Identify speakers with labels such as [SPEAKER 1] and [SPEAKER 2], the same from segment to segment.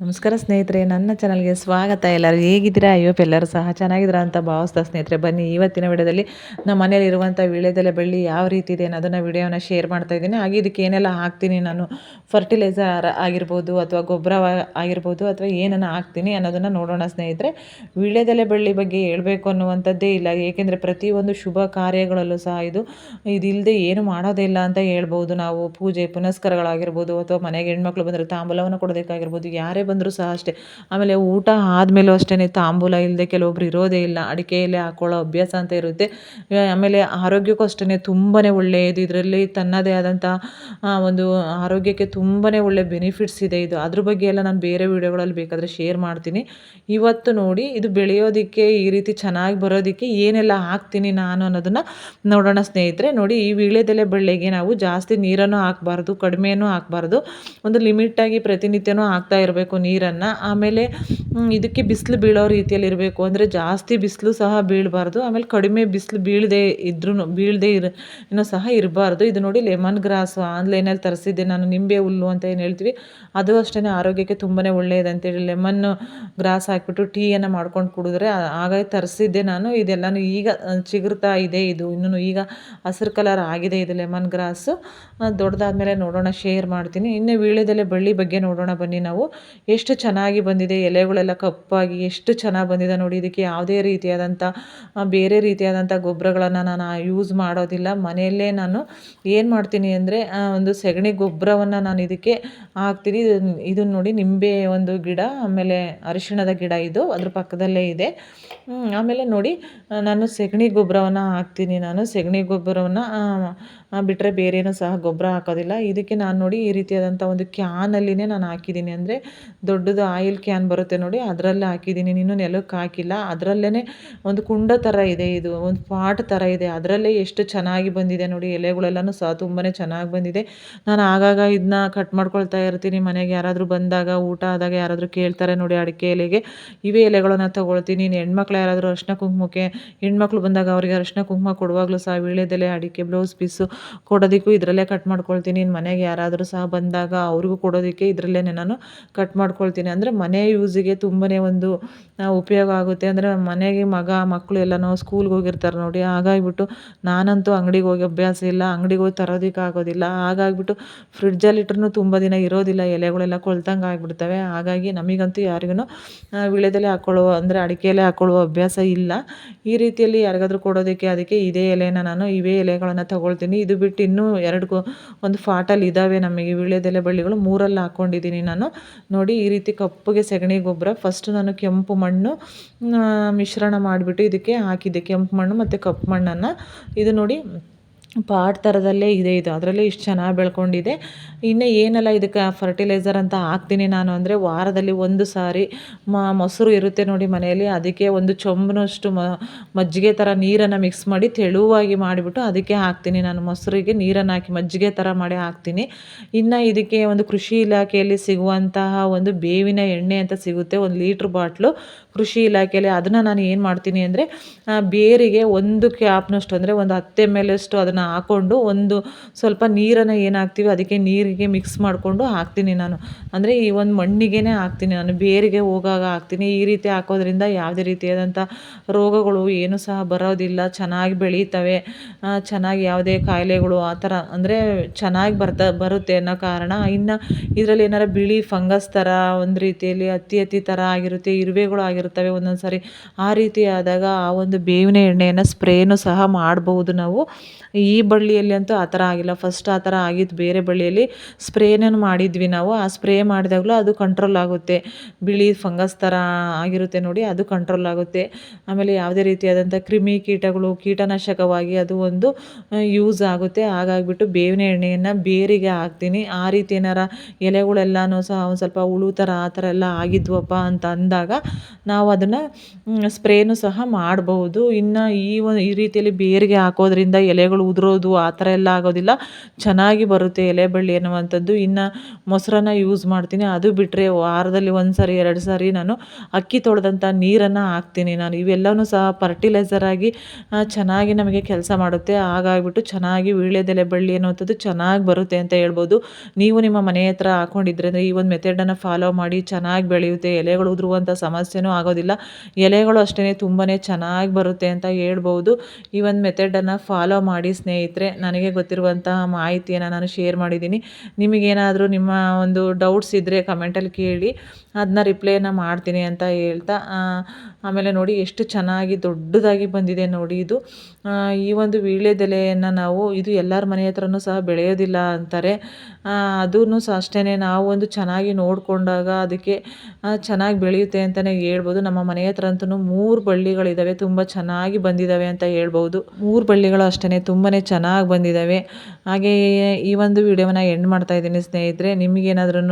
[SPEAKER 1] ನಮಸ್ಕಾರ ಸ್ನೇಹಿತರೆ, ನನ್ನ ಚಾನಲ್ಗೆ ಸ್ವಾಗತ. ಎಲ್ಲರೂ ಹೇಗಿದ್ದೀರಾ? ಅಯ್ಯೋ ಎಲ್ಲರೂ ಸಹ ಚೆನ್ನಾಗಿದ್ದೀರಾ ಅಂತ ಭಾವಿಸ್ತಾ ಸ್ನೇಹಿತರೆ, ಬನ್ನಿ ಇವತ್ತಿನ ವಿಡಿಯೋದಲ್ಲಿ ನಮ್ಮ ಮನೇಲಿ ಇರುವಂಥ ವೀಳ್ಯದೆಲೆ ಬಳ್ಳಿ ಯಾವ ರೀತಿ ಇದೆ ಅನ್ನೋದನ್ನು ವಿಡಿಯೋನ ಶೇರ್ ಮಾಡ್ತಾ ಇದ್ದೀನಿ. ಹಾಗೆ ಇದಕ್ಕೆ ಏನೆಲ್ಲ ಹಾಕ್ತೀನಿ, ನಾನು ಫರ್ಟಿಲೈಸರ್ ಆಗಿರ್ಬೋದು ಅಥವಾ ಗೊಬ್ಬರ ಆಗಿರ್ಬೋದು ಅಥವಾ ಏನನ್ನು ಹಾಕ್ತೀನಿ ಅನ್ನೋದನ್ನು ನೋಡೋಣ ಸ್ನೇಹಿತರೆ. ವೀಳ್ಯದೆಲೆ ಬಳ್ಳಿ ಬಗ್ಗೆ ಹೇಳಬೇಕು ಅನ್ನುವಂಥದ್ದೇ ಇಲ್ಲ, ಏಕೆಂದರೆ ಪ್ರತಿಯೊಂದು ಶುಭ ಕಾರ್ಯಗಳಲ್ಲೂ ಸಹ ಇದು ಇದಿಲ್ಲದೆ ಏನು ಮಾಡೋದೇ ಇಲ್ಲ ಅಂತ ಹೇಳ್ಬೋದು ನಾವು. ಪೂಜೆ ಪುನಸ್ಕಾರಗಳಾಗಿರ್ಬೋದು ಅಥವಾ ಮನೆಗೆ ಹೆಣ್ಮಕ್ಳು ಬಂದರೆ ತಾಂಬೂಲವನ್ನು ಕೊಡಬೇಕಾಗಿರ್ಬೋದು ಯಾರೇ ಬಂದರೂ ಸಹ ಅಷ್ಟೇ. ಆಮೇಲೆ ಊಟ ಆದಮೇಲೂ ಅಷ್ಟೇ ತಾಂಬೂಲ ಇಲ್ಲದೆ ಕೆಲವೊಬ್ರು ಇರೋದೇ ಇಲ್ಲ, ಅಡಿಕೆಯಲ್ಲೇ ಹಾಕೊಳ್ಳೋ ಅಭ್ಯಾಸ ಅಂತ ಇರುತ್ತೆ. ಆಮೇಲೆ ಆರೋಗ್ಯಕ್ಕೂ ಅಷ್ಟೇ ತುಂಬಾ ಒಳ್ಳೆಯದು. ಇದರಲ್ಲಿ ತನ್ನದೇ ಆದಂಥ ಒಂದು ಆರೋಗ್ಯಕ್ಕೆ ತುಂಬಾ ಒಳ್ಳೆ ಬೆನಿಫಿಟ್ಸ್ ಇದೆ ಇದು. ಅದ್ರ ಬಗ್ಗೆ ಎಲ್ಲ ನಾನು ಬೇರೆ ವೀಡಿಯೋಗಳಲ್ಲಿ ಬೇಕಾದರೆ ಶೇರ್ ಮಾಡ್ತೀನಿ. ಇವತ್ತು ನೋಡಿ, ಇದು ಬೆಳೆಯೋದಕ್ಕೆ ಈ ರೀತಿ ಚೆನ್ನಾಗಿ ಬರೋದಕ್ಕೆ ಏನೆಲ್ಲ ಹಾಕ್ತೀನಿ ನಾನು ಅನ್ನೋದನ್ನು ನೋಡೋಣ ಸ್ನೇಹಿತರೆ. ನೋಡಿ, ಈ ವೀಳ್ಯದೆಲೆ ಬಳ್ಳಿಗೆ ನಾವು ಜಾಸ್ತಿ ನೀರನ್ನು ಹಾಕಬಾರ್ದು ಕಡಿಮೆನೂ ಹಾಕಬಾರ್ದು. ಒಂದು ಲಿಮಿಟಾಗಿ ಪ್ರತಿನಿತ್ಯನೂ ಹಾಕ್ತಾ ಇರಬೇಕು ನೀರನ್ನು. ಆಮೇಲೆ ಇದಕ್ಕೆ ಬಿಸಿಲು ಬೀಳೋ ರೀತಿಯಲ್ಲಿ ಇರಬೇಕು. ಅಂದರೆ ಜಾಸ್ತಿ ಬಿಸಿಲು ಸಹ ಬೀಳಬಾರ್ದು. ಆಮೇಲೆ ಕಡಿಮೆ ಬಿಸಿಲು ಬೀಳದೆ ಇದ್ರೂ ಬೀಳದೆ ಇರ ಸಹ ಇರಬಾರ್ದು. ಇದು ನೋಡಿ ಲೆಮನ್ ಗ್ರಾಸು ಆನ್ಲೈನಲ್ಲಿ ತರಿಸಿದ್ದೆ. ನಾನು ನಿಂಬೆ ಹುಲ್ಲು ಅಂತ ಏನು ಹೇಳ್ತೀವಿ, ಅದು ಅಷ್ಟೇ ಆರೋಗ್ಯಕ್ಕೆ ತುಂಬಾ ಒಳ್ಳೆಯದು ಅಂತೇಳಿ. ಲೆಮನ್ ಗ್ರಾಸ್ ಹಾಕಿಬಿಟ್ಟು ಟೀಯನ್ನು ಮಾಡ್ಕೊಂಡು ಕುಡಿದ್ರೆ ಹಾಗಾಗಿ ತರಿಸಿದ್ದೆ ನಾನು. ಇದೆಲ್ಲನೂ ಈಗ ಚಿಗುರ್ತಾ ಇದೆ ಇದು. ಇನ್ನೂ ಈಗ ಹಸಿರು ಕಲರ್ ಆಗಿದೆ ಇದು ಲೆಮನ್ ಗ್ರಾಸು. ದೊಡ್ಡದಾದ್ಮೇಲೆ ನೋಡೋಣ, ಶೇರ್ ಮಾಡ್ತೀನಿ. ಇನ್ನು ವೀಳ್ಯದೆಲೆ ಬಳ್ಳಿ ಬಗ್ಗೆ ನೋಡೋಣ ಬನ್ನಿ ನಾವು. ಎಷ್ಟು ಚೆನ್ನಾಗಿ ಬಂದಿದೆ, ಎಲೆಗಳೆಲ್ಲ ಕಪ್ಪಾಗಿ ಎಷ್ಟು ಚೆನ್ನಾಗಿ ಬಂದಿದೆ ನೋಡಿ. ಇದಕ್ಕೆ ಯಾವುದೇ ರೀತಿಯಾದಂಥ ಬೇರೆ ರೀತಿಯಾದಂಥ ಗೊಬ್ಬರಗಳನ್ನು ನಾನು ಯೂಸ್ ಮಾಡೋದಿಲ್ಲ. ಮನೆಯಲ್ಲೇ ನಾನು ಏನು ಮಾಡ್ತೀನಿ ಅಂದರೆ ಒಂದು ಸೆಗಣಿ ಗೊಬ್ಬರವನ್ನು ನಾನು ಇದಕ್ಕೆ ಹಾಕ್ತೀನಿ. ಇದನ್ನು ನೋಡಿ ನಿಂಬೆ ಒಂದು ಗಿಡ, ಆಮೇಲೆ ಅರಿಶಿಣದ ಗಿಡ ಇದು ಅದ್ರ ಪಕ್ಕದಲ್ಲೇ ಇದೆ. ಆಮೇಲೆ ನೋಡಿ ನಾನು ಸೆಗಣಿ ಗೊಬ್ಬರವನ್ನು ಹಾಕ್ತೀನಿ. ನಾನು ಸೆಗಣಿ ಗೊಬ್ಬರವನ್ನು ಬಿಟ್ಟರೆ ಬೇರೇನೂ ಸಹ ಗೊಬ್ಬರ ಹಾಕೋದಿಲ್ಲ. ಇದಕ್ಕೆ ನಾನು ನೋಡಿ ಈ ರೀತಿಯಾದಂಥ ಒಂದು ಕ್ಯಾನಲ್ಲಿನೇ ನಾನು ಹಾಕಿದ್ದೀನಿ. ಅಂದರೆ ದೊಡ್ಡದು ಆಯಿಲ್ ಕ್ಯಾನ್ ಬರುತ್ತೆ ನೋಡಿ, ಅದರಲ್ಲೇ ಹಾಕಿದ್ದೀನಿ. ಇನ್ನೂ ನೆಲಕ್ಕೆ ಹಾಕಿಲ್ಲ ಅದರಲ್ಲೇ ಒಂದು ಕುಂಡ ಥರ ಇದೆ ಇದು, ಒಂದು ಪಾಟ್ ಥರ ಇದೆ. ಅದರಲ್ಲೇ ಎಷ್ಟು ಚೆನ್ನಾಗಿ ಬಂದಿದೆ ನೋಡಿ, ಎಲೆಗಳೆಲ್ಲನೂ ಸಹ ತುಂಬಾ ಚೆನ್ನಾಗಿ ಬಂದಿದೆ. ನಾನು ಆಗಾಗ ಇದನ್ನ ಕಟ್ ಮಾಡ್ಕೊಳ್ತಾ ಇರ್ತೀನಿ ಮನೆಗೆ. ಯಾರಾದರೂ ಬಂದಾಗ, ಊಟ ಆದಾಗ ಯಾರಾದರೂ ಕೇಳ್ತಾರೆ ನೋಡಿ ಅಡಿಕೆ ಎಲೆಗೆ. ಇವೇ ಎಲೆಗಳನ್ನು ತೊಗೊಳ್ತೀನಿ. ನೀನು ಹೆಣ್ಮಕ್ಳು ಯಾರಾದರೂ ಅರ್ಶಿನ ಕುಂಕುಮಕ್ಕೆ, ಹೆಣ್ಮಕ್ಳು ಬಂದಾಗ ಅವರಿಗೆ ಅರ್ಶಿನ ಕುಂಕುಮ ಕೊಡುವಾಗಲೂ ಸಹ ವೀಳ್ಯದೆಲೆ, ಅಡಿಕೆ, ಬ್ಲೌಸ್ ಪೀಸು ಕೊಡೋದಕ್ಕೂ ಇದರಲ್ಲೇ ಕಟ್ ಮಾಡ್ಕೊಳ್ತೀನಿ. ಮನೆಗೆ ಯಾರಾದರೂ ಸಹ ಬಂದಾಗ ಅವ್ರಿಗೂ ಕೊಡೋದಕ್ಕೆ ಇದರಲ್ಲೇ ನಾನು ಕಟ್ ಮಾಡ್ಕೊಳ್ತೀನಿ. ಅಂದರೆ ಮನೆ ಯೂಸಿಗೆ ತುಂಬನೇ ಒಂದು ಉಪಯೋಗ ಆಗುತ್ತೆ. ಅಂದರೆ ಮನೆಗೆ ಮಗ ಮಕ್ಕಳು ಎಲ್ಲನೋ ಸ್ಕೂಲ್ಗೆ ಹೋಗಿರ್ತಾರೆ ನೋಡಿ. ಹಾಗಾಗಿಬಿಟ್ಟು ನಾನಂತೂ ಅಂಗಡಿಗೆ ಹೋಗಿ ಅಭ್ಯಾಸ ಇಲ್ಲ. ಅಂಗಡಿಗೆ ಹೋಗಿ ತರೋದಕ್ಕೆ ಆಗೋದಿಲ್ಲ. ಹಾಗಾಗಿಬಿಟ್ಟು ಫ್ರಿಡ್ಜಲ್ಲಿಟ್ರೂ ತುಂಬ ದಿನ ಇರೋದಿಲ್ಲ. ಎಲೆಗಳೆಲ್ಲ ಕೊಳ್ತಂಗೆ ಆಗಿಬಿಡ್ತವೆ. ಹಾಗಾಗಿ ನಮಗಂತೂ ಯಾರಿಗೂ ವೀಳ್ಯದೆಲೆ ಹಾಕ್ಕೊಳ್ಳುವ ಅಂದರೆ ಅಡಿಕೆಯಲ್ಲೇ ಹಾಕ್ಕೊಳ್ಳುವ ಅಭ್ಯಾಸ ಇಲ್ಲ. ಈ ರೀತಿಯಲ್ಲಿ ಯಾರಿಗಾದ್ರೂ ಕೊಡೋದಕ್ಕೆ ಅದಕ್ಕೆ ಇದೇ ಎಲೆನ ನಾನು ಇವೇ ಎಲೆಗಳನ್ನು ತಗೊಳ್ತೀನಿ. ಇದು ಬಿಟ್ಟು ಇನ್ನೂ ಎರಡು ಒಂದು ಫಾಟಲ್ಲಿ ಇದ್ದಾವೆ ನಮಗೆ. ವೀಳ್ಯದೆಲೆ ಬಳ್ಳಿಗಳು ಮೂರಲ್ಲಿ ಹಾಕ್ಕೊಂಡಿದ್ದೀನಿ ನಾನು. ನೋಡಿ ಈ ರೀತಿ ಕಪ್ಪಗೆ ಸೆಗಣಿ ಗೊಬ್ಬರ. ಫಸ್ಟ್ ನಾನು ಕೆಂಪು ಮಣ್ಣು ಮಿಶ್ರಣ ಮಾಡಿಬಿಟ್ಟು ಇದಕ್ಕೆ ಹಾಕಿದ್ದೆ. ಕೆಂಪು ಮಣ್ಣು ಮತ್ತು ಕಪ್ಪು ಮಣ್ಣನ್ನು. ಇದು ನೋಡಿ ಪಾಟ್ ಥರದಲ್ಲೇ ಇದೆ ಇದು. ಅದರಲ್ಲೇ ಇಷ್ಟು ಚೆನ್ನಾಗಿ ಬೆಳ್ಕೊಂಡಿದೆ. ಇನ್ನು ಏನೆಲ್ಲ ಇದಕ್ಕೆ ಫರ್ಟಿಲೈಸರ್ ಅಂತ ಹಾಕ್ತೀನಿ ನಾನು ಅಂದರೆ ವಾರದಲ್ಲಿ ಒಂದು ಸಾರಿ ಮೊಸರು ಇರುತ್ತೆ ನೋಡಿ ಮನೆಯಲ್ಲಿ. ಅದಕ್ಕೆ ಒಂದು ಚೊಂಬನಷ್ಟು ಮಜ್ಜಿಗೆ ಥರ ನೀರನ್ನು ಮಿಕ್ಸ್ ಮಾಡಿ ತೆಳುವಾಗಿ ಮಾಡಿಬಿಟ್ಟು ಅದಕ್ಕೆ ಹಾಕ್ತೀನಿ ನಾನು. ಮೊಸರಿಗೆ ನೀರನ್ನು ಹಾಕಿ ಮಜ್ಜಿಗೆ ಥರ ಮಾಡಿ ಹಾಕ್ತೀನಿ. ಇನ್ನು ಇದಕ್ಕೆ ಒಂದು ಕೃಷಿ ಇಲಾಖೆಯಲ್ಲಿ ಸಿಗುವಂತಹ ಒಂದು ಬೇವಿನ ಎಣ್ಣೆ ಅಂತ ಸಿಗುತ್ತೆ. ಒಂದು ಲೀಟ್ರ್ ಬಾಟ್ಲು ಕೃಷಿ ಇಲಾಖೆಯಲ್ಲಿ ಅದನ್ನು ನಾನು ಏನು ಮಾಡ್ತೀನಿ ಅಂದರೆ ಬೇರಿಗೆ ಒಂದು ಕ್ಯಾಪ್ನಷ್ಟು ಅಂದರೆ ಒಂದು ಹತ್ತು ಅಷ್ಟು ಅದನ್ನು ಹಾಕ್ಕೊಂಡು ಒಂದು ಸ್ವಲ್ಪ ನೀರನ್ನು ಏನು ಹಾಕ್ತೀವಿ ಅದಕ್ಕೆ ನೀರಿಗೆ ಮಿಕ್ಸ್ ಮಾಡಿಕೊಂಡು ಹಾಕ್ತೀನಿ ನಾನು. ಅಂದರೆ ಈ ಒಂದು ಮಣ್ಣಿಗೆ ಹಾಕ್ತೀನಿ ನಾನು, ಬೇರಿಗೆ ಹೋಗಾಗ ಹಾಕ್ತೀನಿ. ಈ ರೀತಿ ಹಾಕೋದ್ರಿಂದ ಯಾವುದೇ ರೀತಿಯಾದಂಥ ರೋಗಗಳು ಏನೂ ಸಹ ಬರೋದಿಲ್ಲ, ಚೆನ್ನಾಗಿ ಬೆಳೀತವೆ. ಚೆನ್ನಾಗಿ ಯಾವುದೇ ಕಾಯಿಲೆಗಳು ಆ ಥರ ಅಂದರೆ ಚೆನ್ನಾಗಿ ಬರ್ತಾ, ಬರುತ್ತೆ ಅನ್ನೋ ಕಾರಣ ಇನ್ನು ಇದರಲ್ಲಿ ಏನಾರ ಬಿಳಿ ಫಂಗಸ್ ಥರ, ಒಂದು ರೀತಿಯಲ್ಲಿ ಅತಿ ಅತಿ ಥರ ಆಗಿರುತ್ತೆ, ಇರುವೆಗಳು ಆಗಿರ್ತವೆ ಒಂದೊಂದು ಸಾರಿ ಆ ರೀತಿ ಆದಾಗ ಆ ಒಂದು ಬೇವಿನ ಎಣ್ಣೆಯನ್ನು ಸ್ಪ್ರೇನೂ ಸಹ ಮಾಡಬಹುದು ನಾವು. ಈ ಬಳ್ಳಿಯಲ್ಲಿ ಅಂತೂ ಆ ಥರ ಆಗಿಲ್ಲ. ಫಸ್ಟ್ ಆ ಥರ ಆಗಿದ್ದು ಬೇರೆ ಬಳ್ಳಿಯಲ್ಲಿ ಸ್ಪ್ರೇನೂ ಮಾಡಿದ್ವಿ ನಾವು. ಆ ಸ್ಪ್ರೇ ಮಾಡಿದಾಗಲೂ ಅದು ಕಂಟ್ರೋಲ್ ಆಗುತ್ತೆ. ಬಿಳಿ ಫಂಗಸ್ ಥರ ಆಗಿರುತ್ತೆ ನೋಡಿ, ಅದು ಕಂಟ್ರೋಲ್ ಆಗುತ್ತೆ. ಆಮೇಲೆ ಯಾವುದೇ ರೀತಿಯಾದಂಥ ಕ್ರಿಮಿ ಕೀಟಗಳು, ಕೀಟನಾಶಕವಾಗಿ ಅದು ಒಂದು ಯೂಸ್ ಆಗುತ್ತೆ. ಹಾಗಾಗಿಬಿಟ್ಟು ಬೇವಿನ ಎಣ್ಣೆಯನ್ನು ಬೇರಿಗೆ ಹಾಕ್ತೀನಿ. ಆ ರೀತಿ ಏನಾರ ಎಲೆಗಳೆಲ್ಲನೂ ಸಹ ಒಂದು ಸ್ವಲ್ಪ ಹುಳು ಥರ ಆ ಥರ ಎಲ್ಲ ಆಗಿದ್ವಪ್ಪ ಅಂತ ಅಂದಾಗ ನಾವು ಅದನ್ನು ಸ್ಪ್ರೇನು ಸಹ ಮಾಡಬಹುದು. ಇನ್ನು ಈ ಒಂದು, ಈ ರೀತಿಯಲ್ಲಿ ಬೇರಿಗೆ ಹಾಕೋದ್ರಿಂದ ಎಲೆಗಳು ಉದುರೋದು ಆ ಥರ ಎಲ್ಲ ಆಗೋದಿಲ್ಲ. ಚೆನ್ನಾಗಿ ಬರುತ್ತೆ ಎಲೆ ಬಳ್ಳಿ ಅನ್ನುವಂಥದ್ದು ಇನ್ನು ಮೊಸರನ್ನ ಯೂಸ್ ಮಾಡ್ತೀನಿ. ಅದು ಬಿಟ್ಟರೆ ವಾರದಲ್ಲಿ ಒಂದು ಸಾರಿ, ಎರಡು ಸಾರಿ ನಾನು ಅಕ್ಕಿ ತೊಳೆದಂಥ ನೀರನ್ನು ಹಾಕ್ತೀನಿ ನಾನು. ಇವೆಲ್ಲವೂ ಸಹ ಫರ್ಟಿಲೈಸರ್ ಆಗಿ ಚೆನ್ನಾಗಿ ನಮಗೆ ಕೆಲಸ ಮಾಡುತ್ತೆ. ಹಾಗಾಗ್ಬಿಟ್ಟು ಚೆನ್ನಾಗಿ ವೀಳ್ಯದೆಲೆ ಬಳ್ಳಿ ಅನ್ನುವಂಥದ್ದು ಚೆನ್ನಾಗಿ ಬರುತ್ತೆ ಅಂತ ಹೇಳ್ಬೋದು. ನೀವು ನಿಮ್ಮ ಮನೆ ಹತ್ರ ಹಾಕೊಂಡಿದ್ರೆ ಈ ಒಂದು ಮೆಥಡನ್ನು ಫಾಲೋ ಮಾಡಿ ಚೆನ್ನಾಗಿ ಬೆಳೆಯುತ್ತೆ. ಎಲೆಗಳು ಉದುರುವಂಥ ಸಮಸ್ಯೆನೂ ಆಗೋದಿಲ್ಲ. ಎಲೆಗಳು ಅಷ್ಟೇ ತುಂಬಾ ಚೆನ್ನಾಗಿ ಬರುತ್ತೆ ಅಂತ ಹೇಳ್ಬೋದು. ಈ ಒಂದು ಮೆಥಡನ್ನು ಫಾಲೋ ಮಾಡಿ ಸ್ನೇಹಿತರೆ, ನನಗೆ ಗೊತ್ತಿರುವಂತಹ ಮಾಹಿತಿಯನ್ನು ನಾನು ಶೇರ್ ಮಾಡಿದ್ದೀನಿ. ನಿಮಗೇನಾದರೂ ನಿಮ್ಮ ಒಂದು ಡೌಟ್ಸ್ ಇದ್ದರೆ ಕಮೆಂಟಲ್ಲಿ ಕೇಳಿ ಅದನ್ನ ರಿಪ್ಲೈನ ಮಾಡ್ತೀನಿ ಅಂತ ಹೇಳ್ತಾ ಆಮೇಲೆ ನೋಡಿ ಎಷ್ಟು ಚೆನ್ನಾಗಿ ದೊಡ್ಡದಾಗಿ ಬಂದಿದೆ ನೋಡಿ ಇದು. ಈ ಒಂದು ವೀಳ್ಯದೆಲೆಯನ್ನು ನಾವು, ಇದು ಎಲ್ಲರ ಮನೆ ಹತ್ರನೂ ಸಹ ಬೆಳೆಯೋದಿಲ್ಲ ಅಂತಾರೆ. ಅದೂ ಸಹ ಅಷ್ಟೇ ನಾವು ಒಂದು ಚೆನ್ನಾಗಿ ನೋಡಿಕೊಂಡಾಗ ಅದಕ್ಕೆ ಚೆನ್ನಾಗಿ ಬೆಳೆಯುತ್ತೆ ಅಂತಲೇ ಹೇಳ್ಬೋದು. ನಮ್ಮ ಮನೆ ಹತ್ರ ಅಂತೂ ಮೂರು ಬಳ್ಳಿಗಳಿದ್ದಾವೆ ತುಂಬ ಚೆನ್ನಾಗಿ ಬಂದಿದ್ದಾವೆ ಅಂತ ಹೇಳ್ಬೋದು. ಮೂರು ಬಳ್ಳಿಗಳು ಅಷ್ಟೇ ತುಂಬಾ ಚೆನ್ನಾಗಿ ಬಂದಿದ್ದಾವೆ ಹಾಗೆಯೇ ಈ ಒಂದು ವಿಡಿಯೋನ ಎಂಡ್ ಮಾಡ್ತಾ ಇದ್ದೀನಿ ಸ್ನೇಹಿತರೆ. ನಿಮಗೇನಾದ್ರೂ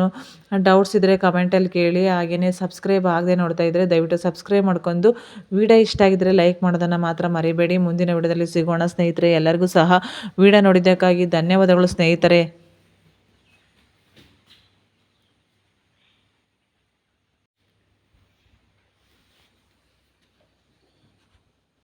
[SPEAKER 1] ಡೌಟ್ಸ್ ಇದ್ದರೆ ಕಮೆಂಟಲ್ಲಿ ಕೇಳಿ. ಹಾಗೆಯೇ ಸಬ್ಸ್ಕ್ರೈಬ್ ಆಗದೆ ನೋಡ್ತಾ ಇದ್ದರೆ ದಯವಿಟ್ಟು ಸಬ್ಸ್ಕ್ರೈಬ್ ಮಾಡ್ಕೊಂಡು ವಿಡಿಯೋ ಇಷ್ಟ ಆಗಿದ್ದರೆ ಲೈಕ್ ಮಾಡೋದನ್ನು ಮಾತ್ರ ಮರಿಬೇಡಿ. ಮುಂದಿನ ವಿಡಿಯೋದಲ್ಲಿ ಸಿಗೋಣ ಸ್ನೇಹಿತರೆ. ಎಲ್ಲರಿಗೂ ಸಹ ವಿಡಿಯೋ ನೋಡಿದ್ದಕ್ಕಾಗಿ ಧನ್ಯವಾದಗಳು ಸ್ನೇಹಿತರೆ.